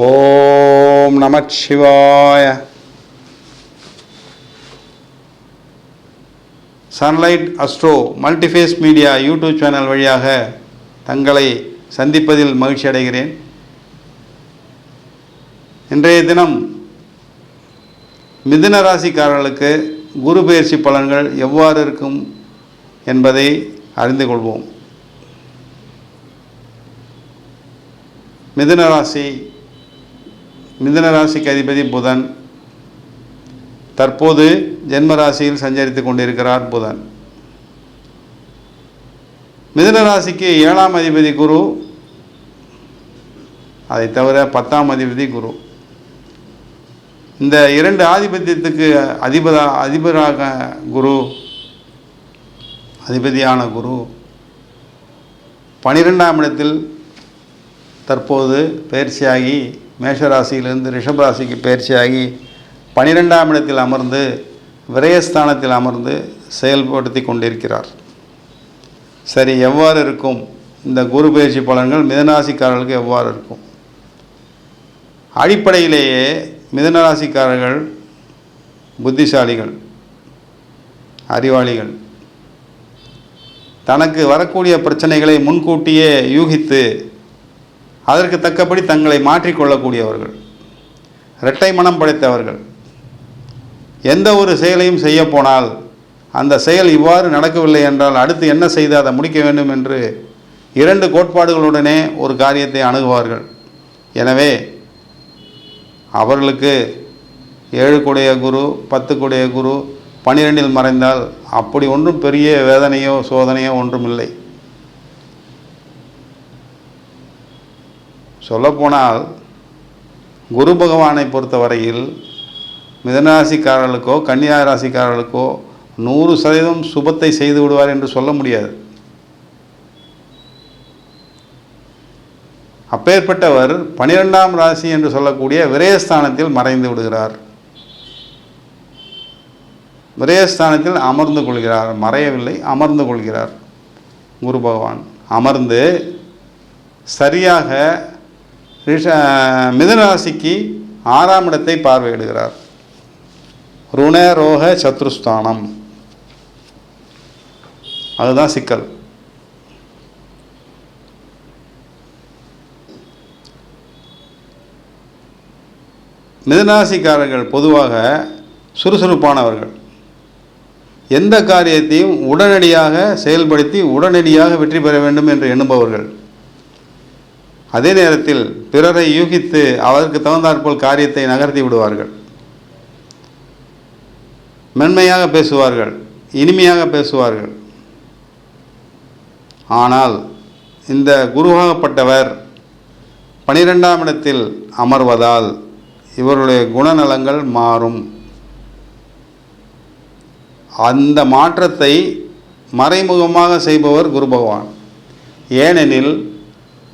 ஓம் நமச்சிவாய sunlight astro multiphase media YouTube channel வழியாக தங்களை சந்திப்பதில் மகிழ்ச்சி அடைகிறேன். இன்றைய தினம் மிதுன ராசிக்காரர்களுக்கு குரு பயிற்சி பலன்கள் எவ்வாறு இருக்கும் என்பதை அறிந்து கொள்வோம். மிதுன ராசி மிதுன ராசிக்கு அதிபதி புதன். தற்போது ஜென்மராசியில் சஞ்சரித்து கொண்டிருக்கிறார் புதன். மிதன ராசிக்கு ஏழாம் அதிபதி குரு. அதை தவிர பத்தாம் அதிபதி குரு. இந்த இரண்டு ஆதிபத்தியத்துக்கு அதிபதா அதிபராக குரு அதிபதியான குரு. பனிரெண்டாம் இடத்தில் தற்போது பயிற்சியாகி மேஷராசியிலிருந்து ரிஷபராசிக்கு பயிற்சியாகி பனிரெண்டாம் இடத்தில் அமர்ந்து விரயஸ்தானத்தில் அமர்ந்து செயல்படுத்தி கொண்டிருக்கிறார். சரி எவ்வாறு இருக்கும்? இந்த குரு பயிற்சி பலன்கள் மிதனராசிக்காரர்களுக்கு எவ்வாறு இருக்கும்? அடிப்படையிலேயே மிதனராசிக்காரர்கள் புத்திசாலிகள் அறிவாளிகள். தனக்கு வரக்கூடிய பிரச்சனைகளை முன்கூட்டியே யூகித்து அதற்கு தக்கபடி தங்களை மாற்றிக்கொள்ளக்கூடியவர்கள் இரட்டை மனம் படைத்தவர்கள். எந்த ஒரு செயலையும் செய்ய போனால் அந்த செயல் இவ்வாறு நடக்கவில்லை என்றால் அடுத்து என்ன செய்து அதை முடிக்க வேண்டும் என்று இரண்டு கோட்பாடுகளுடனே ஒரு காரியத்தை அணுகுவார்கள். எனவே அவர்களுக்கு ஏழு கூடைய குரு பத்து கூடைய குரு பனிரெண்டில் மறைந்தால் அப்படி ஒன்றும் பெரிய வேதனையோ சோதனையோ ஒன்றும் இல்லை சொல்லப்போனால் குரு பகவானை பொறுத்தவரையில் மிதனராசிக்காரர்களுக்கோ கன்னியா ராசிக்காரர்களுக்கோ நூறு சதவீதம் சுபத்தை செய்து விடுவார் என்று சொல்ல முடியாது. அப்பேற்பட்டவர் பனிரெண்டாம் ராசி என்று சொல்லக்கூடிய விரயஸ்தானத்தில் மறைந்து விடுகிறார். விரயஸ்தானத்தில் அமர்ந்து கொள்கிறார். மறையவில்லை அமர்ந்து கொள்கிறார் குரு பகவான். அமர்ந்து சரியாக ரிஷ மிதுனராசிக்கு ஆறாம் இடத்தை பார்வையிடுகிறார். ருண ரோக சத்ருஸ்தானம். அதுதான் சிக்கல். மிதனாசிக்காரர்கள் பொதுவாக சுறுசுறுப்பானவர்கள். எந்த காரியத்தையும் உடனடியாக செயல்படுத்தி உடனடியாக வெற்றி பெற வேண்டும் என்று எண்ணுபவர்கள். அதே நேரத்தில் பிறரை யூகித்து அவருக்கு தகுந்தாற்போல் காரியத்தை நகர்த்தி விடுவார்கள். மென்மையாக பேசுவார்கள் இனிமையாக பேசுவார்கள். ஆனால் இந்த குருவாகப்பட்டவர் பனிரெண்டாம் இடத்தில் அமர்வதால் இவருடைய குணநலங்கள் மாறும். அந்த மாற்றத்தை மறைமுகமாக செய்பவர் குரு பகவான். ஏனெனில்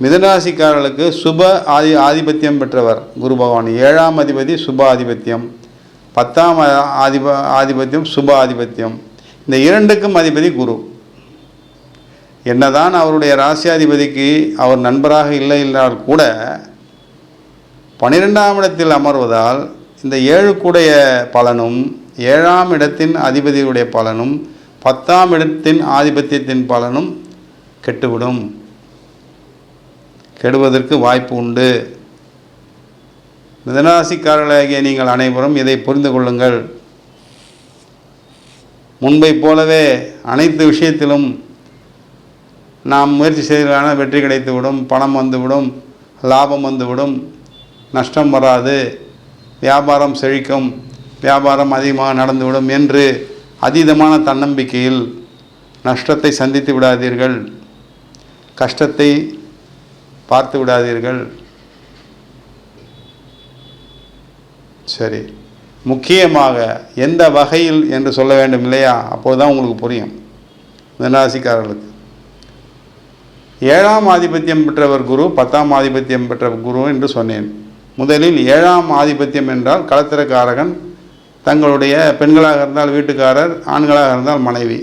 மிதராசிக்காரர்களுக்கு சுப ஆதி ஆதிபத்தியம் பெற்றவர் குரு பகவான். ஏழாம் அதிபதி சுப ஆதிபத்தியம் பத்தாம் ஆதிப ஆதிபத்தியம் சுப ஆதிபத்தியம். இந்த இரண்டுக்கும் அதிபதி குரு. என்னதான் அவருடைய ராசியாதிபதிக்கு அவர் நண்பராக இல்லை என்றால் கூட பனிரெண்டாம் இடத்தில் அமர்வதால் இந்த ஏழுக்குடைய பலனும் ஏழாம் இடத்தின் அதிபதியுடைய பலனும் பத்தாம் இடத்தின் ஆதிபத்தியத்தின் பலனும் கெட்டுவிடும். கெடுவதற்கு வாய்ப்பு உண்டு. மிதனாசிக்காரர்களாகிய நீங்கள் அனைவரும் இதை புரிந்து கொள்ளுங்கள். முன்பை போலவே அனைத்து விஷயத்திலும் நாம் முயற்சி செய்தான வெற்றி கிடைத்துவிடும் பணம் வந்துவிடும் லாபம் வந்துவிடும் நஷ்டம் வராது வியாபாரம் செழிக்கும் வியாபாரம் அதிகமாக நடந்துவிடும் என்று அதீதமான தன்னம்பிக்கையில் நஷ்டத்தை சந்தித்து விடாதீர்கள். கஷ்டத்தை பார்த்து விடாதீர்கள். சரி. முக்கியமாக எந்த வகையில் என்று சொல்ல வேண்டும் இல்லையா? அப்போது தான் உங்களுக்கு புரியும். மிதனராசிக்காரர்களுக்கு ஏழாம் ஆதிபத்தியம் பெற்றவர் குரு பத்தாம் ஆதிபத்தியம் பெற்ற குரு என்று சொன்னேன். முதலில் ஏழாம் ஆதிபத்தியம் என்றால் களத்திரக்காரகன் தங்களுடைய பெண்களாக இருந்தால் வீட்டுக்காரர் ஆண்களாக இருந்தால் மனைவி.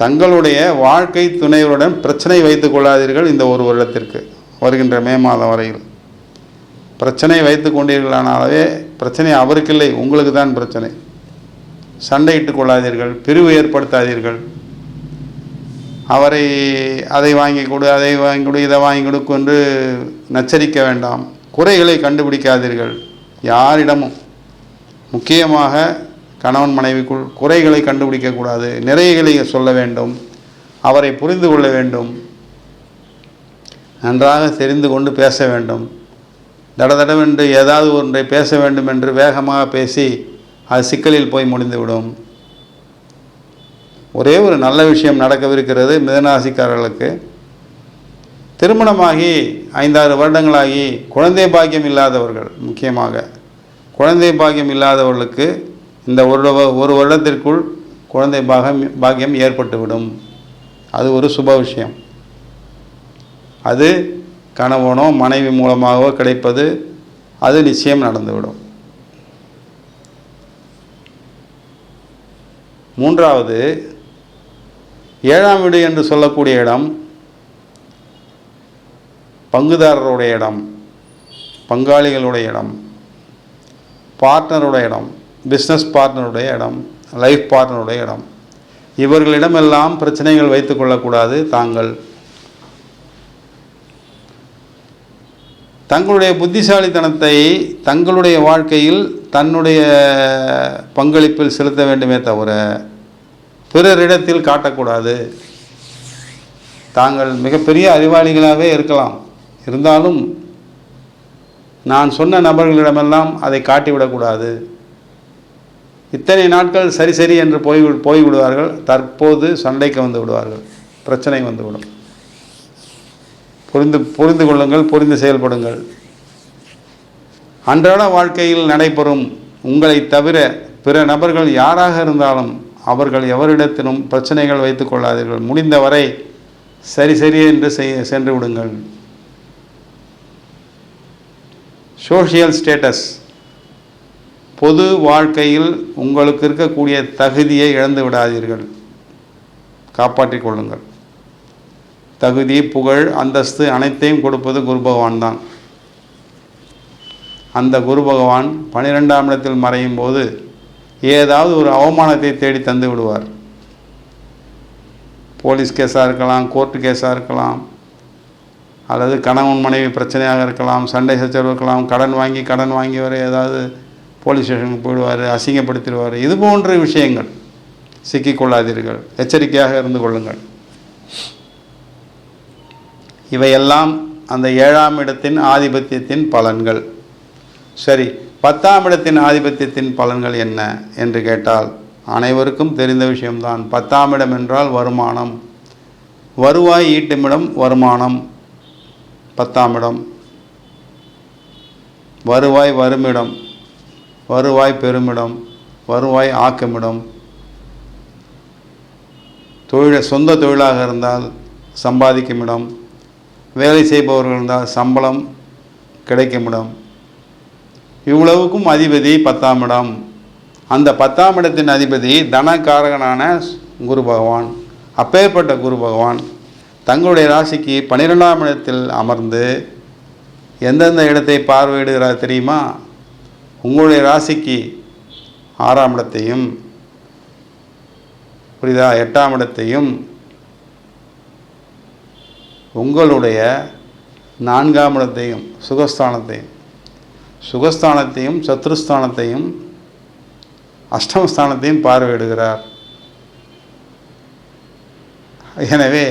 தங்களுடைய வாழ்க்கை துணைவருடன் பிரச்சனை வைத்துக் கொள்ளாதீர்கள் இந்த ஒரு வருடத்திற்கு வருகின்ற மே மாதம் வரையில். பிரச்சனை வைத்து கொண்டீர்களானாலே பிரச்சனை அவருக்கு இல்லை உங்களுக்கு தான் பிரச்சனை. சண்டையிட்டுக் கொள்ளாதீர்கள் பிரிவு ஏற்படுத்தாதீர்கள். அவரை அதை வாங்கி கொடு அதை வாங்கி கொடு இதை வாங்கி கொடுக்கு என்று நச்சரிக்க வேண்டாம். குறைகளை கண்டுபிடிக்காதீர்கள் யாரிடமும். முக்கியமாக கணவன் மனைவிக்குள் குறைகளை கண்டுபிடிக்கக்கூடாது நிறைகளை சொல்ல வேண்டும் அவரை புரிந்து கொள்ள வேண்டும் நன்றாக தெரிந்து கொண்டு பேச வேண்டும். தடதடவென்று ஏதாவது ஒன்றை பேச வேண்டும் என்று வேகமாக பேசி அது சிக்கலில் போய் முடிந்துவிடும். ஒரே ஒரு நல்ல விஷயம் நடக்கவிருக்கிறது மிதனராசிக்காரர்களுக்கு. திருமணமாகி ஐந்தாறு வருடங்களாகி குழந்தை பாக்கியம் இல்லாதவர்கள் முக்கியமாக குழந்தை பாக்கியம் இல்லாதவர்களுக்கு இந்த ஒரு ஒரு வருடத்திற்குள் குழந்தை பாகம் பாக்கியம் ஏற்பட்டுவிடும். அது ஒரு சுப விஷயம். அது கணவனோ மனைவி மூலமாகவோ கிடைப்பது அது நிச்சயம் நடந்துவிடும். மூன்றாவது ஏழாம் வீடு என்று சொல்லக்கூடிய இடம் பங்குதாரருடைய இடம் பங்காளிகளுடைய இடம் பார்ட்னருடைய இடம். பிஸ்னஸ் பார்ட்னருடைய இடம் லைஃப் பார்ட்னருடைய இடம். இவர்களிடமெல்லாம் பிரச்சனைகள் வைத்து கொள்ளக்கூடாது தாங்கள். தங்களுடைய புத்திசாலித்தனத்தை தங்களுடைய வாழ்க்கையில் தன்னுடைய பங்களிப்பில் செலுத்த வேண்டுமே தவிர பிறரிடத்தில் காட்டக்கூடாது. தாங்கள் மிகப்பெரிய அறிவாளிகளாகவே இருக்கலாம். இருந்தாலும் நான் சொன்ன நபர்களிடமெல்லாம் அதை காட்டிவிடக்கூடாது. இத்தனை நாட்கள் சரி சரி என்று போய் போய்விடுவார்கள் தற்போது சண்டைக்கு வந்து விடுவார்கள் பிரச்சனை வந்துவிடும் புரிந்து புரிந்து கொள்ளுங்கள் புரிந்து செயல்படுங்கள். அன்றாட வாழ்க்கையில் நடைபெறும் உங்களை தவிர பிற நபர்கள் யாராக இருந்தாலும் அவர்கள் எவரிடத்திலும் பிரச்சனைகள் வைத்துக் கொள்ளாதீர்கள். முடிந்தவரை சரி சரி என்று செய் சென்று விடுங்கள். சோஷியல் ஸ்டேட்டஸ் பொது வாழ்க்கையில் உங்களுக்கு இருக்கக்கூடிய தகுதியை இழந்து விடாதீர்கள். காப்பாற்றிக் கொள்ளுங்கள். தகுதி புகழ் அந்தஸ்து அனைத்தையும் கொடுப்பது குரு பகவான் தான். அந்த குரு பகவான் பனிரெண்டாம் இடத்தில் மறையும் போது ஏதாவது ஒரு அவமானத்தை தேடி தந்து விடுவார். போலீஸ் கேஸாக இருக்கலாம் கோர்ட்டு கேஸாக இருக்கலாம் அல்லது கணவன் மனைவி பிரச்சனையாக இருக்கலாம் சண்டை சச்சரவு இருக்கலாம் கடன் வாங்கி கடன் வாங்கி வர ஏதாவது போலீஸ் ஸ்டேஷனுக்கு போயிடுவார் அசிங்கப்படுத்திடுவார். இது போன்ற விஷயங்கள் சிக்கிக்கொள்ளாதீர்கள். எச்சரிக்கையாக இருந்து கொள்ளுங்கள். இவையெல்லாம் அந்த ஏழாம் இடத்தின் ஆதிபத்தியத்தின் பலன்கள். சரி பத்தாம் இடத்தின் ஆதிபத்தியத்தின் பலன்கள் என்ன என்று கேட்டால் அனைவருக்கும் தெரிந்த விஷயம்தான். பத்தாம் இடம் என்றால் வருமானம். வருவாய் ஈட்டுமிடம் வருமானம். பத்தாம் இடம். வருவாய் வருமிடம் வருவாய் பெருமிடம் வருவாய் ஆக்குமிடம். தொழில சொந்த தொழிலாக இருந்தால் சம்பாதிக்கும் இடம் வேலை செய்பவர்கள் இருந்தால் சம்பளம் கிடைக்கும் இடம் இவ்வளவுக்கும் அதிபதி பத்தாம் இடம். அந்த பத்தாம் இடத்தின் அதிபதி தனக்காரகனான குரு பகவான். அப்பேற்பட்ட குரு பகவான். தங்களுடைய ராசிக்கு பன்னிரெண்டாம் இடத்தில் அமர்ந்து எந்தெந்த இடத்தை பார்வையிடுகிறார் தெரியுமா? உங்களுடைய ராசிக்கு ஆறாம் இடத்தையும் புரியுதா? எட்டாம் இடத்தையும் உங்களுடைய நான்காம் இடத்தையும் சுகஸ்தானத்தையும் சுகஸ்தானத்தையும் சத்ருஸ்தானத்தையும் அஷ்டமஸ்தானத்தையும் பார்வையிடுகிறார். எனவே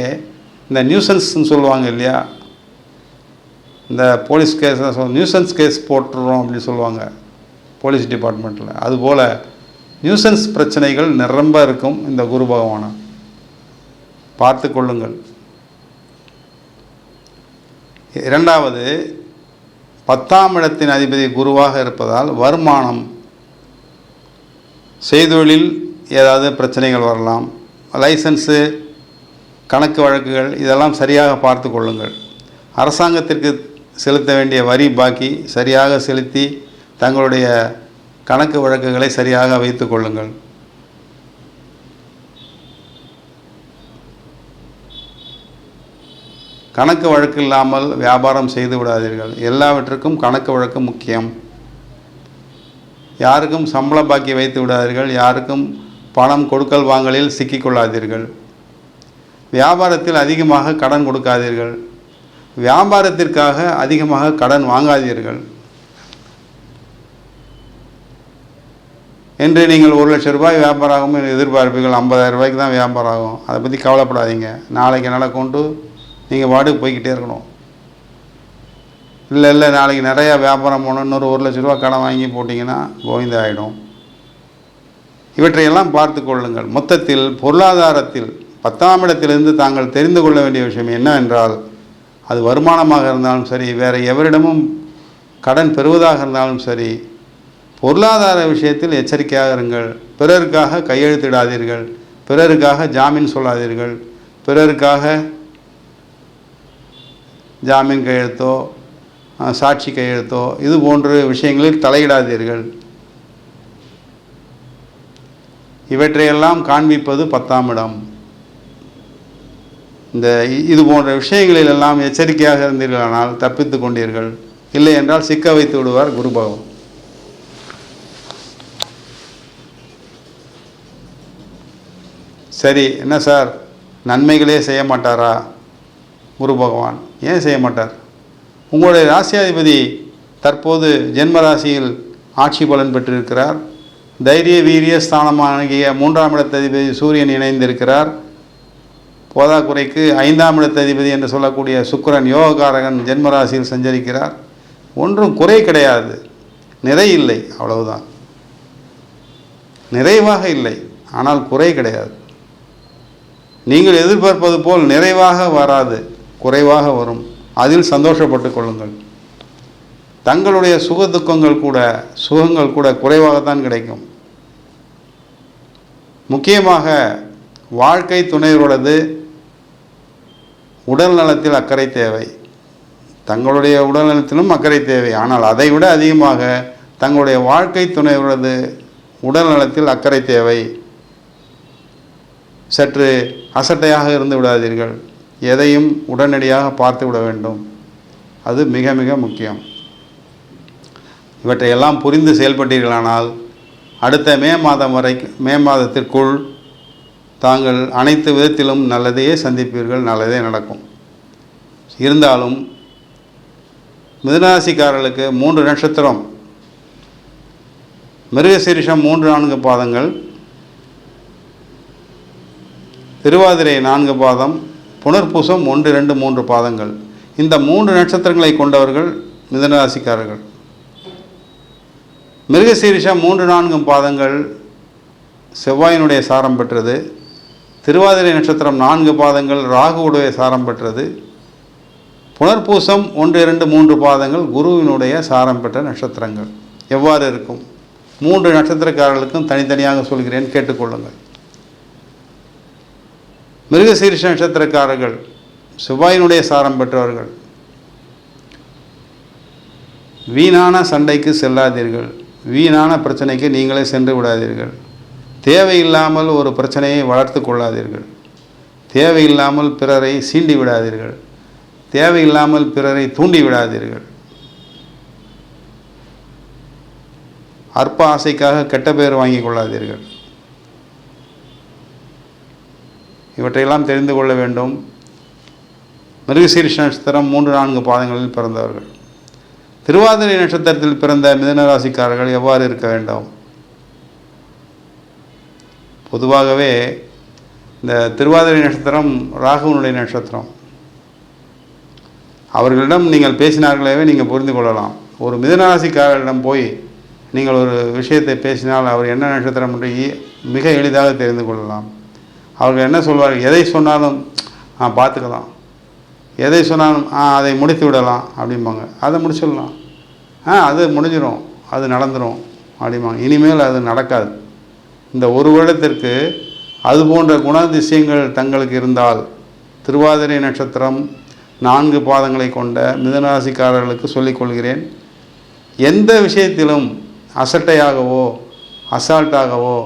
இந்த நியூசன்ஸ்னு சொல்லுவாங்க இல்லையா? இந்த போலீஸ் கேஸ் நியூசன்ஸ் கேஸ் போட்டுறோம் அப்படின்னு சொல்லுவாங்க. போலீஸ் டிபார்ட்மெண்ட்டில் அதுபோல் நியூசன்ஸ் பிரச்சனைகள் நிரம்ப இருக்கும் இந்த குரு பகவானை. பார்த்து கொள்ளுங்கள். இரண்டாவது பத்தாம் இடத்தின் அதிபதி குருவாக இருப்பதால் வருமானம் செய்தொழில் ஏதாவது பிரச்சனைகள் வரலாம். லைசன்ஸு கணக்கு வழக்குகள் இதெல்லாம் சரியாக பார்த்து கொள்ளுங்கள். அரசாங்கத்திற்கு செலுத்த வேண்டிய வரி பாக்கி சரியாக செலுத்தி தங்களுடைய கணக்கு வழக்குகளை சரியாக வைத்து கொள்ளுங்கள். கணக்கு வழக்கு இல்லாமல் வியாபாரம் செய்து விடாதீர்கள். எல்லாவற்றுக்கும் கணக்கு வழக்கு முக்கியம். யாருக்கும் சம்பள பாக்கி வைத்து விடாதீர்கள். யாருக்கும் பணம் கொடுக்கல் வாங்கலில் சிக்கிக்கொள்ளாதீர்கள். வியாபாரத்தில் அதிகமாக கடன் கொடுக்காதீர்கள். வியாபாரத்திற்காக அதிகமாக கடன் வாங்காதீர்கள். என்று நீங்கள் ஒரு லட்ச ரூபாய் வியாபாரம் ஆகும் எதிர்பார்ப்பீர்கள் ஐம்பதாயிரம் ரூபாய்க்கு தான் வியாபாரம் ஆகும் அதை பற்றி கவலைப்படாதீங்க. நாளைக்கு நடக்கும்ட்டு நீங்கள் வாடகை போய்க்கிட்டே இருக்கணும். இல்லை இல்லை நாளைக்கு நிறையா வியாபாரம் போகணும். இன்னொரு ஒரு லட்ச ரூபா கடன் வாங்கி போட்டிங்கன்னா கோவிந்த ஆகிடும் இவற்றையெல்லாம் பார்த்து கொள்ளுங்கள். மொத்தத்தில் பொருளாதாரத்தில் பத்தாம் இடத்திலிருந்து தாங்கள் தெரிந்து கொள்ள வேண்டிய விஷயம் என்னவென்றால் அது வருமானமாக இருந்தாலும் சரி வேறு எவரிடமும் கடன் பெறுவதாக இருந்தாலும் சரி பொருளாதார விஷயத்தில் எச்சரிக்கையாக இருங்கள். பிறருக்காக கையெழுத்திடாதீர்கள். பிறருக்காக ஜாமீன் சொல்லாதீர்கள். பிறருக்காக ஜாமீன் கையெழுத்தோ சாட்சி கையெழுத்தோ இது போன்ற விஷயங்களில் தலையிடாதீர்கள். இவற்றையெல்லாம் காண்பிப்பது பத்தாம் இடம். இந்த இது போன்ற விஷயங்களில் எல்லாம் எச்சரிக்கையாக இருந்தீர்களானால் தப்பித்து கொண்டீர்கள். இல்லை என்றால் சிக்க வைத்து விடுவார் குரு பகவான் சரி என்ன சார்? நன்மைகளே செய்ய மாட்டாரா? குரு பகவான் ஏன் செய்ய மாட்டார்? உங்களுடைய ராசியாதிபதி தற்போது ஜென்ம ராசியில் ஆட்சி பலன் பெற்றிருக்கிறார். தைரிய வீரிய ஸ்தானமாகிய மூன்றாம் இடத்ததிபதி சூரியன் இணைந்திருக்கிறார். போதாக்குறைக்கு ஐந்தாம் இடத்ததிபதி என்று சொல்லக்கூடிய சுக்கரன் யோககாரகன் ஜென்ம ராசியில் சஞ்சரிக்கிறார். ஒன்றும் குறை கிடையாது. நிறை இல்லை அவ்வளவுதான். நிறைவாக இல்லை ஆனால் குறை கிடையாது. நீங்கள் எதிர்பார்ப்பது போல் நிறைவாக வராது குறைவாக வரும். அதில் சந்தோஷப்பட்டு கொள்ளுங்கள். தங்களுடைய சுக துக்கங்கள் கூட சுகங்கள் கூட குறைவாகத்தான் கிடைக்கும். முக்கியமாக வாழ்க்கை துணைவரோடது உடல் நலத்தில் அக்கறை தேவை. தங்களுடைய உடல் நலத்திலும் அக்கறை தேவை. ஆனால் அதை விட அதிகமாக தங்களுடைய வாழ்க்கை துணைவரது உடல் நலத்தில் அக்கறை தேவை. சற்று அசட்டையாக இருந்து விடாதீர்கள். எதையும் உடனடியாக பார்த்து விட வேண்டும். அது மிக மிக முக்கியம். இவற்றையெல்லாம் புரிந்து செயல்பட்டீர்களானால் அடுத்த மே மாதம் வரை மே மாதத்திற்குள் தாங்கள் அனைத்து விதத்திலும் நல்லதையே சந்திப்பீர்கள் நல்லதே நடக்கும். இருந்தாலும் மிதுனராசிக்காரர்களுக்கு மூன்று நட்சத்திரம் மிருகசீரிஷம் மூன்று நான்கு பாதங்கள் திருவாதிரை நான்கு பாதம் புனர்பூசம் ஒன்று இரண்டு மூன்று பாதங்கள். இந்த மூன்று நட்சத்திரங்களை கொண்டவர்கள் மிதனராசிக்காரர்கள். மிருகசீரிஷம் மூன்று நான்கு பாதங்கள் செவ்வாயினுடைய சாரம் பெற்றது. திருவாதிரை நட்சத்திரம் நான்கு பாதங்கள் ராகுவுடைய சாரம் பெற்றது. புனர்பூசம் ஒன்று இரண்டு மூன்று பாதங்கள் குருவினுடைய சாரம் பெற்ற நட்சத்திரங்கள். எவ்வாறு இருக்கும்? மூன்று நட்சத்திரக்காரர்களுக்கும் தனித்தனியாக சொல்கிறேன் கேட்டுக்கொள்ளுங்கள். மிருகசீரிஷ நட்சத்திரக்காரர்கள் செவ்வாயினுடைய சாரம் பெற்றவர்கள். வீணான சண்டைக்கு செல்லாதீர்கள். வீணான பிரச்சனைக்கு நீங்களே சென்று விடாதீர்கள். தேவையில்லாமல் ஒரு பிரச்சனையை வளர்த்து கொள்ளாதீர்கள். தேவையில்லாமல் பிறரை சீண்டி விடாதீர்கள். தேவையில்லாமல் பிறரை தூண்டி விடாதீர்கள். அற்ப ஆசைக்காக கெட்ட பெயர் வாங்கி கொள்ளாதீர்கள். இவற்றையெல்லாம் தெரிந்து கொள்ள வேண்டும். மிருகசீரிஷ நட்சத்திரம் மூன்று நான்கு பாதங்களில் பிறந்தவர்கள். திருவாதிரை நட்சத்திரத்தில் பிறந்த மிதனராசிக்காரர்கள் எவ்வாறு இருக்க வேண்டும்? பொதுவாகவே இந்த திருவாதிரை நட்சத்திரம் ராகுவனுடைய நட்சத்திரம். அவர்களிடம் நீங்கள் பேசினார்களே நீங்கள் புரிந்து கொள்ளலாம். ஒரு மிதனராசிக்காரரிடம் போய் நீங்கள் ஒரு விஷயத்தை பேசினால் அவர் என்ன நட்சத்திரம் என்று மிக எளிதாக தெரிந்து கொள்ளலாம். அவர்கள் என்ன சொல்வார்கள் எதை சொன்னாலும் ஆ பார்த்துக்கலாம். எதை சொன்னாலும் ஆ அதை முடித்து விடலாம் அப்படிம்பாங்க. அதை முடிச்சிடலாம். ஆ அது முடிஞ்சிடும் அது நடந்துடும் அப்படிம்பாங்க. இனிமேல் அது நடக்காது. இந்த ஒரு வருடத்திற்கு அது போன்ற குணாதிசயங்கள் தங்களுக்கு இருந்தால் திருவாதிரை நட்சத்திரம் நான்கு பாதங்களை கொண்ட மிதனராசிக்காரர்களுக்கு சொல்லிக்கொள்கிறேன் எந்த விஷயத்திலும் அசட்டையாகவோ அசால்ட்டாகவோ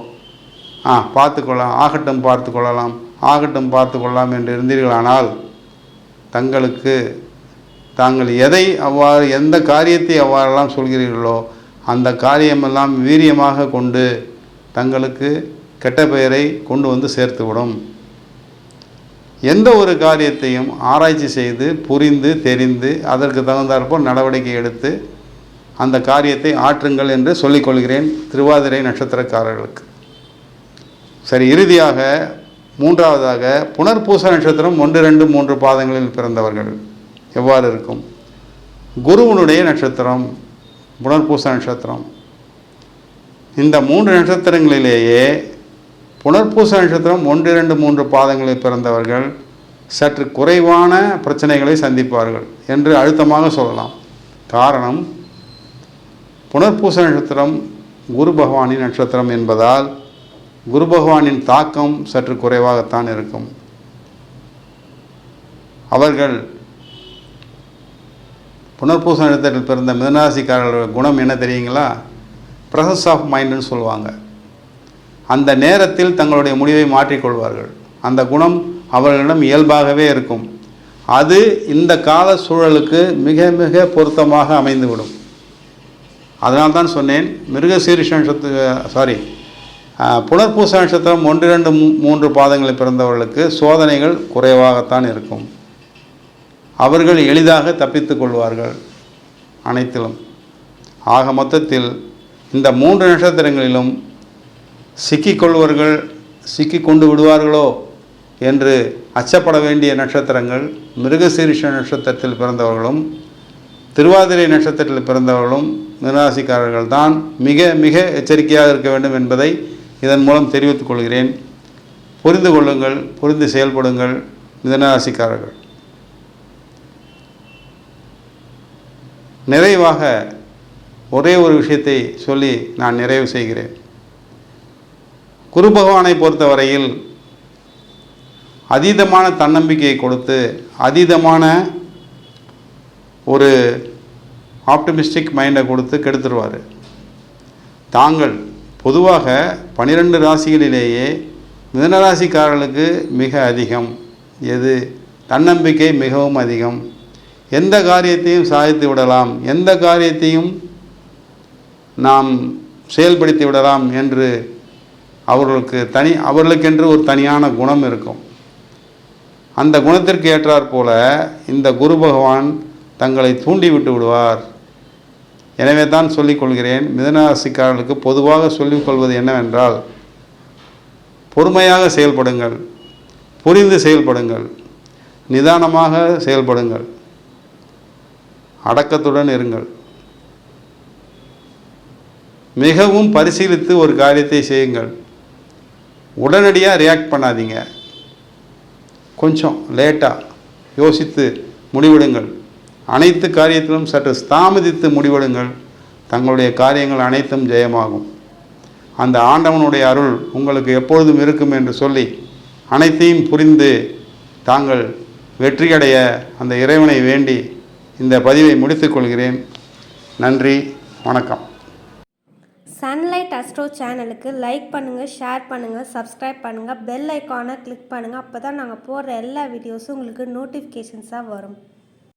ஆ பார்த்துக்கொள்ளலாம். ஆகட்டும் பார்த்து கொள்ளலாம் ஆகட்டும் பார்த்து கொள்ளலாம் என்று இருந்தீர்களானால் தங்களுக்கு தாங்கள் எதை அவ்வாறு எந்த காரியத்தை அவ்வாறெல்லாம் சொல்கிறீர்களோ அந்த காரியமெல்லாம் வீரியமாக கொண்டு தங்களுக்கு கெட்ட பெயரை கொண்டு வந்து சேர்த்துவிடும். எந்த ஒரு காரியத்தையும் ஆராய்ச்சி செய்து புரிந்து தெரிந்து அதற்கு தகுந்தாற்போல் நடவடிக்கை எடுத்து அந்த காரியத்தை ஆற்றுங்கள் என்று சொல்லிக்கொள்கிறேன் திருவாதிரை நட்சத்திரக்காரர்களுக்கு. சரி இறுதியாக மூன்றாவதாக புனர்பூச நட்சத்திரம் ஒன்று ரெண்டு மூன்று பாதங்களில் பிறந்தவர்கள். எவ்வாறு இருக்கும்? குருவனுடைய நட்சத்திரம் புனர்பூச நட்சத்திரம். இந்த மூன்று நட்சத்திரங்களிலேயே புனர்பூச நட்சத்திரம் ஒன்று இரண்டு மூன்று பாதங்களில் பிறந்தவர்கள் சற்று குறைவான பிரச்சனைகளை சந்திப்பார்கள் என்று அழுத்தமாக சொல்லலாம். காரணம் புனர்பூச நட்சத்திரம் குரு பகவானின் நட்சத்திரம் என்பதால் குரு பகவானின் தாக்கம் சற்று குறைவாகத்தான் இருக்கும். அவர்கள் புனர்பூச நட்சத்திரத்தில் பிறந்த மிதனராசிக்காரர்களோட குணம் என்ன தெரியுங்களா? ப்ரசன்ஸ் ஆஃப் மைண்டுன்னு சொல்லுவாங்க. அந்த நேரத்தில் தங்களுடைய முடிவை மாற்றிக்கொள்வார்கள். அந்த குணம் அவர்களிடம் இயல்பாகவே இருக்கும். அது இந்த கால சூழலுக்கு மிக மிக பொருத்தமாக அமைந்துவிடும். அதனால் தான் சொன்னேன் மிருகசீரிஷன் சாரி புனர்பூச நட்சத்திரம் ஒன்று இரண்டு மூன்று பாதங்களில் பிறந்தவர்களுக்கு சோதனைகள் குறைவாகத்தான் இருக்கும். அவர்கள் எளிதாக தப்பித்து கொள்வார்கள் அனைத்திலும். ஆக மொத்தத்தில் இந்த மூன்று நட்சத்திரங்களிலும் சிக்கிக்கொள்வர்கள் சிக்கி கொண்டு விடுவார்களோ என்று அச்சப்பட வேண்டிய நட்சத்திரங்கள் மிருகசீரிஷ நட்சத்திரத்தில் பிறந்தவர்களும் திருவாதிரை நட்சத்திரத்தில் பிறந்தவர்களும் மிருகராசிக்காரர்கள் தான் மிக மிக எச்சரிக்கையாக இருக்க வேண்டும் என்பதை இதன் மூலம் தெரிவித்துக் கொள்கிறேன். புரிந்து கொள்ளுங்கள் புரிந்து செயல்படுங்கள் மிதனராசிக்காரர்கள். நிறைவாக ஒரே ஒரு விஷயத்தை சொல்லி நான் நிறைவு செய்கிறேன். குரு பகவானை பொறுத்தவரையில் அதீதமான தன்னம்பிக்கையை கொடுத்து அதீதமான ஒரு ஆப்டிமிஸ்டிக் மைண்டை கொடுத்து கெடுத்துருவார். தாங்கள் பொதுவாக பனிரெண்டு ராசிகளிலேயே மிதனராசிக்காரர்களுக்கு மிக அதிகம். எது? தன்னம்பிக்கை மிகவும் அதிகம். எந்த காரியத்தையும் சாதித்து விடலாம். எந்த காரியத்தையும் நாம் செயல்படுத்தி விடலாம் என்று அவர்களுக்கு தனி அவர்களுக்கென்று ஒரு தனியான குணம் இருக்கும். அந்த குணத்திற்கு ஏற்றாற்போல இந்த குரு பகவான் தங்களை தூண்டி விட்டு விடுவார். எனவே தான் சொல்லிக்கொள்கிறேன் மிதனராசிக்காரர்களுக்கு பொதுவாக சொல்லிக் கொள்வது என்னவென்றால் பொறுமையாக செயல்படுங்கள் புரிந்து செயல்படுங்கள் நிதானமாக செயல்படுங்கள் அடக்கத்துடன் இருங்கள். மிகவும் பரிசீலித்து ஒரு காரியத்தை செய்யுங்கள். உடனடியாக ரியாக்ட் பண்ணாதீங்க. கொஞ்சம் லேட்டாக யோசித்து முடிவெடுங்கள். அனைத்து காரியத்திலும் சற்று தாமதித்து முடிவெடுங்கள். தங்களுடைய காரியங்கள் அனைத்தும் ஜெயமாகும். அந்த ஆண்டவனுடைய அருள் உங்களுக்கு எப்பொழுதும் இருக்கும் என்று சொல்லி அனைத்தையும் புரிந்து தாங்கள் வெற்றியடைய அந்த இறைவனை வேண்டி இந்த பதிவை முடித்துக்கொள்கிறேன் நன்றி வணக்கம். சன்லைட் அஸ்ட்ரோ சேனலுக்கு லைக் பண்ணுங்கள் ஷேர் பண்ணுங்கள் சப்ஸ்கிரைப் பண்ணுங்கள் பெல் ஐக்கானை கிளிக் பண்ணுங்கள் அப்போ தான் நாங்கள் போடுற எல்லா வீடியோஸும் உங்களுக்கு நோட்டிஃபிகேஷன்ஸாக வரும்.